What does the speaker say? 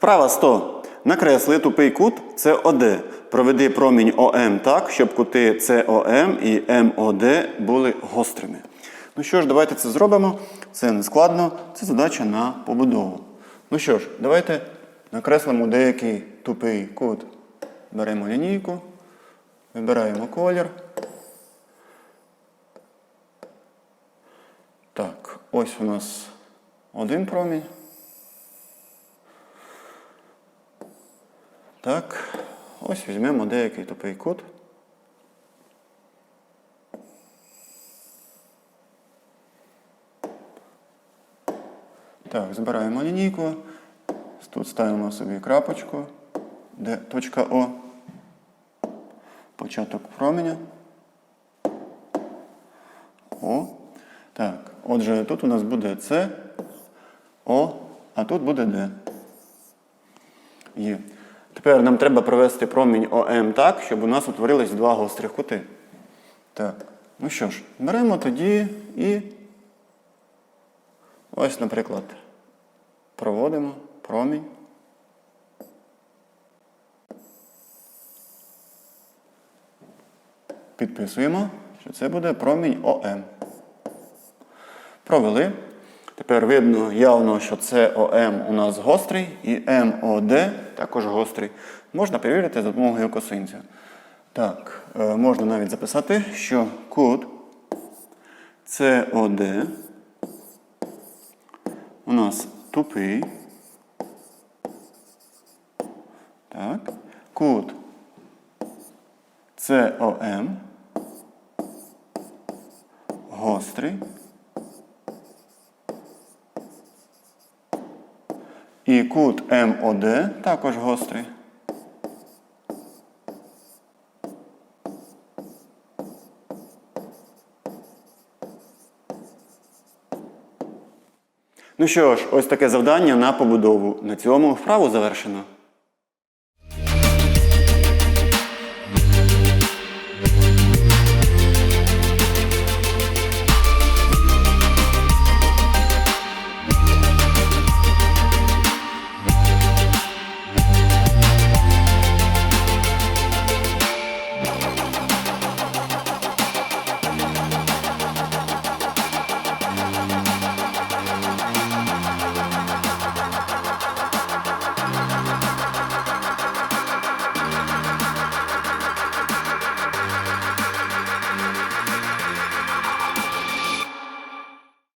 Вправа 100. Накресли тупий кут СОД. Проведи промінь ОМ так, щоб кути СОМ і МОД були гострими. Ну що ж, давайте це зробимо. Це не складно, це задача на побудову. Ну що ж, давайте накреслимо деякий тупий кут. Беремо лінійку, вибираємо колір. Так, ось у нас один промінь. Так, ось візьмемо деякий тупий кут. Так, збираємо лінійку. Тут ставимо собі крапочку, де точка О. Початок променя. О. Так, отже, тут у нас буде С, О, а тут буде Д. Є. Тепер нам треба провести промінь ОМ так, щоб у нас утворились два гострих кути. Так. Ну що ж, беремо тоді і ось, наприклад, проводимо промінь. Підписуємо, що це буде промінь ОМ. Провели. Тепер видно явно, що СОМ у нас гострий і МОД також гострий. Можна перевірити за допомогою косинця. Так, е, можна навіть записати, що кут СОД у нас тупий. Так. Кут СОМ гострий. І кут МОД також гострий. Ну що ж, ось таке завдання на побудову. На цьому вправу завершено.